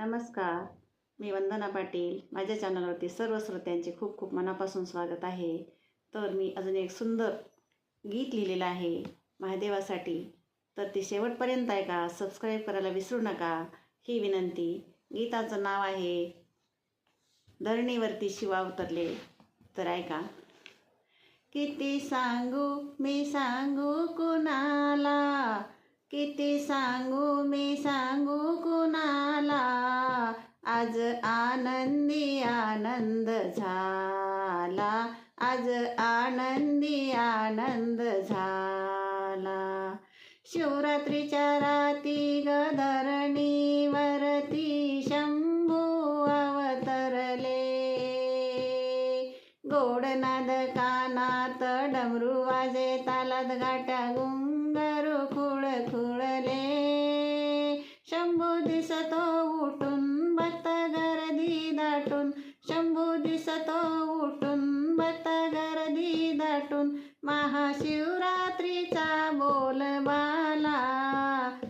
नमस्कार मी वंदना पाटील. माझ्या चॅनलवरती सर्व श्रोत्यांचे खूप खूप मनापासून स्वागत आहे. तर मी अजून एक सुंदर गीत लिहिलेलं आहे महादेवासाठी. तर ते शेवटपर्यंत आहे का सबस्क्राईब करायला विसरू नका. ही विनंती गीताचं नाव आहे धरणीवरती शिवा उतरले. तर ऐका. किती सांगू मी सांगू कुणाला? किती सांगू मी सांगू कुणाला? आज आनंदी आनंद झाला. आज आनंदी आनंद झाला. शिवरात्रीच्या राती ग धरणीवरती शंभू अवतरले. गोडनाद कानात डमरू वाजे तालात गाट्या गुंगरू खुळ खुळले शंभू दिसतो उठून बत गर्दी दाटून. शंभू दिसतो उठून बत गर्दी दाटून. महाशिवरात्रीचा बोलबाला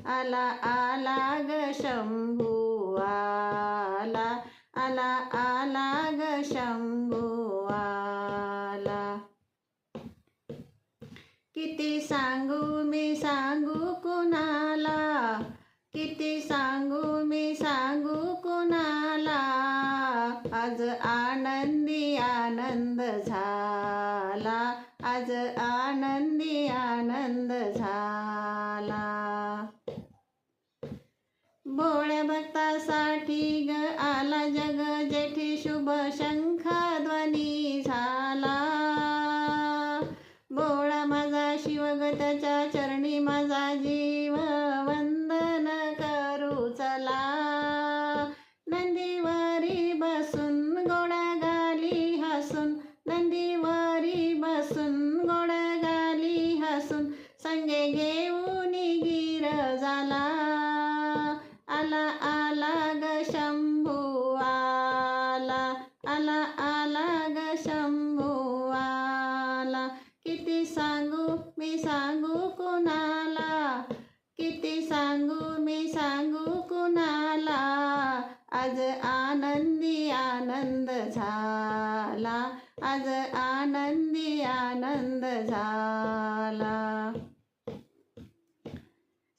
आला आला ग शंभू आला आला आला ग शंभू आला. किती सांगू मी सांगू कुणाला? किती सांगू मी सांगू कुणाला? आज आनंदी आनंद झाला. आज आनंदी आनंद झाला. भोळ्या भक्तासाठी ग आला जग. जेठी शुभ शंख ध्वनी झाला. भोळा माझा शिवग संजय घेऊन गिर झाला. आला आला ग शंभू आला आला आला ग शंभू आला. किती सांगू मी सांगू कुणाला? किती सांगू मी सांगू कुणाला? आज आनंदी आनंद झाला. आज आनंदी आनंद झाला.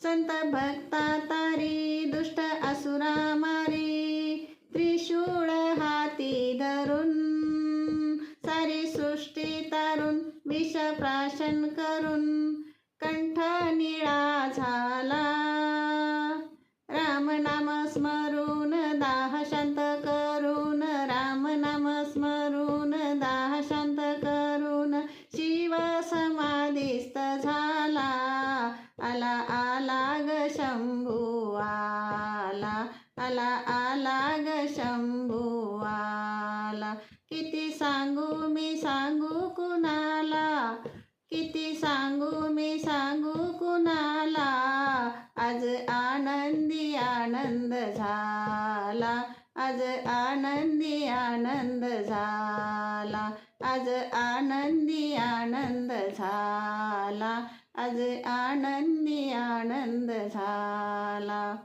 संत भक्ता तारी दुष्ट असुरा मारी त्रिशूळ हाती धरून सारी सृष्टी तारून विष प्राशन करून कंठ निळा झाला. राम नाम स्मरून दाह शांत करून राम नाम स्मरून दाह शांत करून शिव समाधिस्त झाला. आला आला आला आला ग शंभू आला. किती सांगू मी सांगू कुणाला? किती सांगू मी सांगू कुणाला? आज आनंदी आनंद झाला. आज आनंदी आनंद झाला. आज आनंदी आनंद झाला. आज आनंदी आनंद झाला.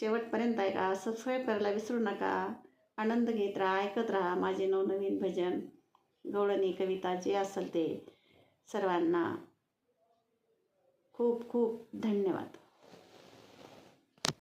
शेवटपर्यंत ऐका. सबस्क्राईब करायला विसरू नका. आनंद घेत राहा ऐकत राहा माझे नवनवीन भजन. गवळणी कविता जे असेल ते सर्वांना खूप खूप धन्यवाद.